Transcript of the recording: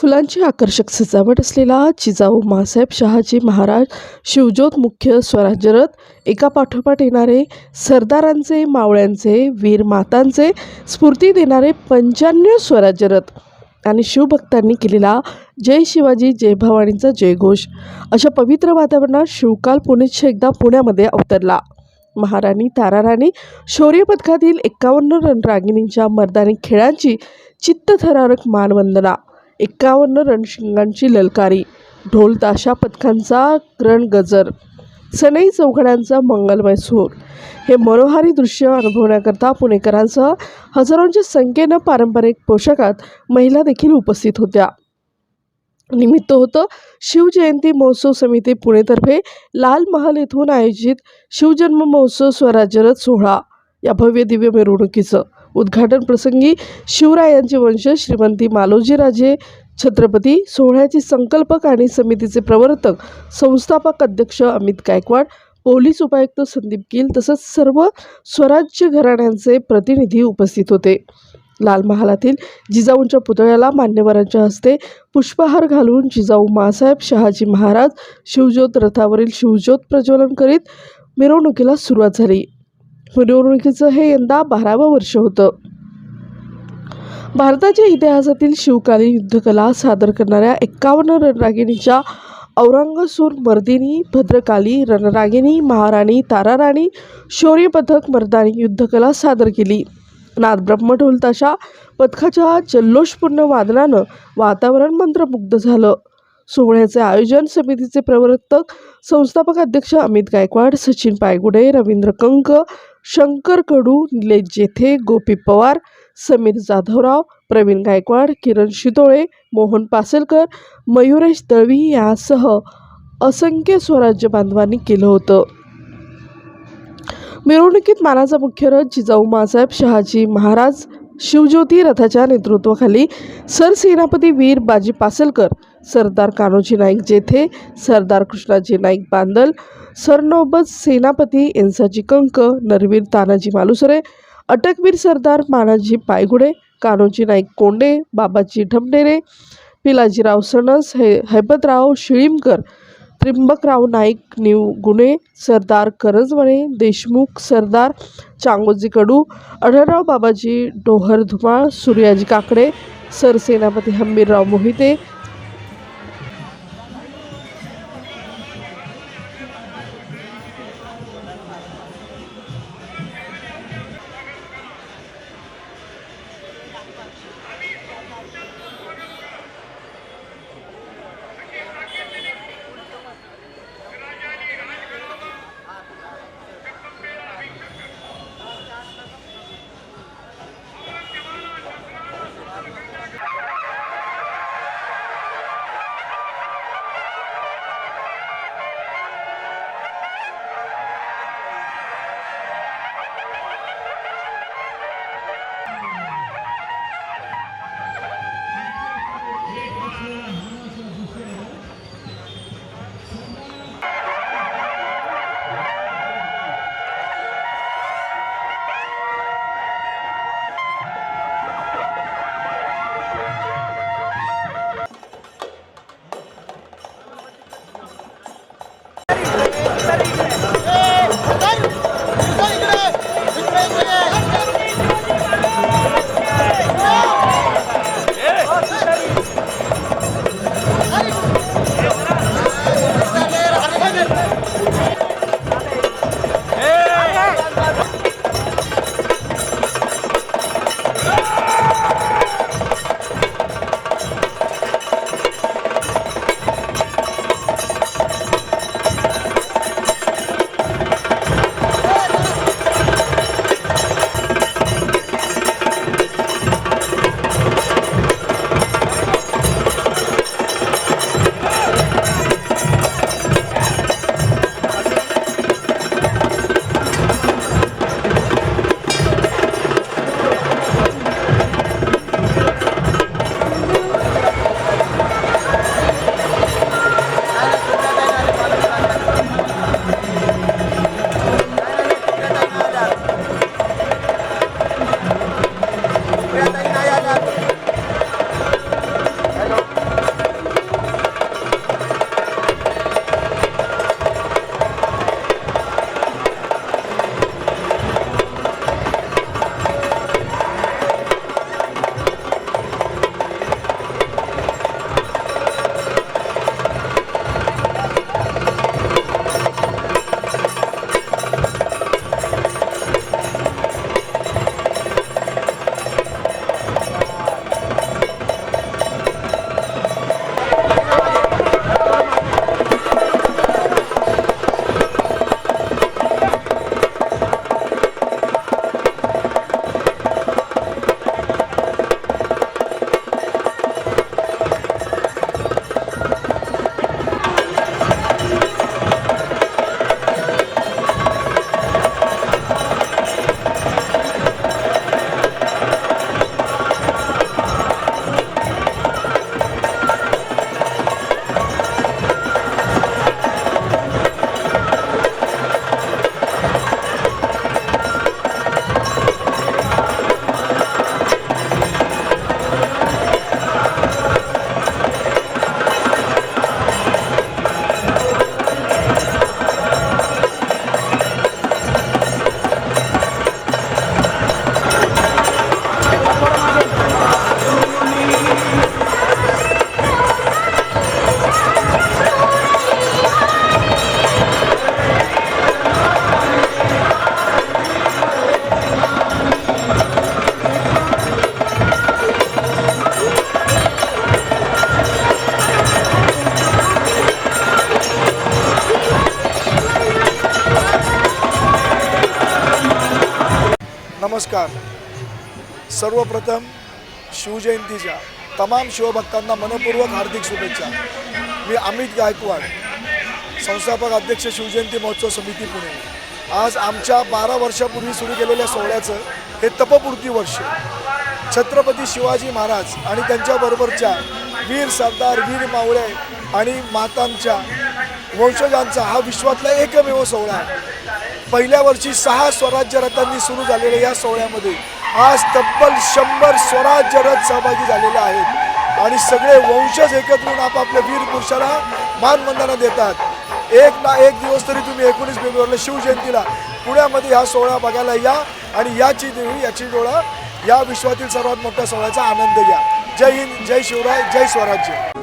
फुलांची आकर्षक सजावट असलेला जिजाऊ मासाहेब शहाजी महाराज शिवज्योत मुख्य स्वराज्यरथ एका पाठोपाठ येणारे सरदारांचे मावळ्यांचे वीर मातांचे स्फूर्ती देणारे पंच्याण्णव स्वराज्यरथ आणि शिवभक्तांनी केलेला जय शिवाजी जय भवानीचा जयघोष अशा पवित्र वातावरणात शिवकाल पुणेच एकदा पुण्यामध्ये अवतरला. महाराणी ताराराणी शौर्य पथकातील एक्कावन्न रणरागिणींच्या मर्दानी खेळांची चित्तथरारक मानवंदना एक्कावन्न रणशिंगांची ललकारी ढोल ताशा पथकांचा रणगजर सनई चौघड्यांचा मंगलमय सूर. हे मनोहारी दृश्य अनुभवण्याकरता पुणेकरांसह हजारोंच्या संख्येनं पारंपरिक पोशाखात महिला देखील उपस्थित होत्या. निमित्त होतं शिवजयंती महोत्सव समिती पुणेतर्फे लाल महाल येथून आयोजित शिवजन्म महोत्सव स्वराज्यरथ सोहळा या भव्य दिव्य मिरवणुकीचं. उद्घाटन प्रसंगी शिवरायांचे वंशज श्रीमंती मालोजीराजे छत्रपती सोहळ्याचे संकल्पक आणि समितीचे प्रवर्तक संस्थापक अध्यक्ष अमित गायकवाड पोलीस उपायुक्त संदीप गिल तसंच सर्व स्वराज्य घराण्यांचे प्रतिनिधी उपस्थित होते. लाल महालातील जिजाऊंच्या पुतळ्याला मान्यवरांच्या हस्ते पुष्पहार घालून जिजाऊ मासाहेब शहाजी महाराज शिवज्योत रथावरील शिवज्योत प्रज्वलन करीत मिरवणुकीला सुरुवात झाली. मिरवणुकीचं हे यंदा बारावं वर्ष होतं. भारताच्या इतिहासातील शिवकालीन युद्धकला सादर करणाऱ्या एक्कावन्न रणरागिणीच्या औरंगसूर मर्दिनी भद्रकाली रणरागिणी महाराणी ताराराणी शौर्य पथक मर्दानी युद्धकला सादर केली. नाद ब्रह्मढोल ताशा पथकाच्या जल्लोषपूर्ण वादनानं वातावरण मंत्रमुग्ध झालं. सोहळ्याचे आयोजन समितीचे प्रवर्तक संस्थापक अध्यक्ष अमित गायकवाड सचिन पायगुडे रवींद्र कंक शंकर कडू निलेश जेथे गोपी पवार समीर जाधवराव प्रवीण गायकवाड किरण शितोळे मोहन पासलकर मयुरेश दळवी यासह असंख्य स्वराज्य बांधवांनी केलं होतं. मिरवणुकीत मानाचा मुख्य रथ जिजाऊ मासाहेब शहाजी महाराज शिवज्योती रथाच्या नेतृत्वाखाली सरसेनापती वीर बाजी पासलकर सरदार कान्होजी नाईक जेथे सरदार कृष्णाजी नाईक बांदल सरनौबत सेनापती एन्साजी कंक नरवीर तानाजी मालुसरे अटकवीर सरदार मानाजी पायगुडे कान्होजी नाईक कोंडे बाबाजी ढमडेरे पिलाजीराव सणस हे हैबतराव शिळीमकर त्रिंबकराव नाईक निव गुणे सरदार करंजवणे देशमुख सरदार चांगोजी कडू अढळराव बाबाजी डोहर धुमाळ सूर्याजी काकडे सरसेनापती हंबीरराव मोहिते नमस्कार. सर्वप्रथम शिवजयंतीच्या तमाम शिवभक्तांना मनपूर्वक हार्दिक शुभेच्छा. मी अमित गायकवाड संस्थापक अध्यक्ष शिवजयंती महोत्सव समिती पुणे. आज आमच्या बारा वर्षापूर्वी सुरू केलेल्या सोहळ्याचं हे तपपूर्ती वर्ष. छत्रपती शिवाजी महाराज आणि त्यांच्याबरोबरच्या वीर सरदार वीर मावळे आणि मातांच्या वंशजांचा हा विश्वातला एकमेव सोहळा आहे. पहिल्या वर्षी सहा स्वराज्य रथांनी सुरू झालेल्या या सोहळ्यामध्ये आज तब्बल शंभर स्वराज्य रथ सहभागी झालेले आहेत. आणि सगळे वंशज एकत्र येऊन आपापल्या वीर पुरुषाला मानवंदना देतात. एक ना एक दिवस तरी तुम्ही एकोणीस फेब्रुवारीला शिवजयंतीला पुण्यामध्ये हा सोहळा बघायला या आणि याची देवी याची डोळा या विश्वातील सर्वात मोठ्या सोहळ्याचा आनंद घ्या. जय हिंद जय शिवराय जय स्वराज्य.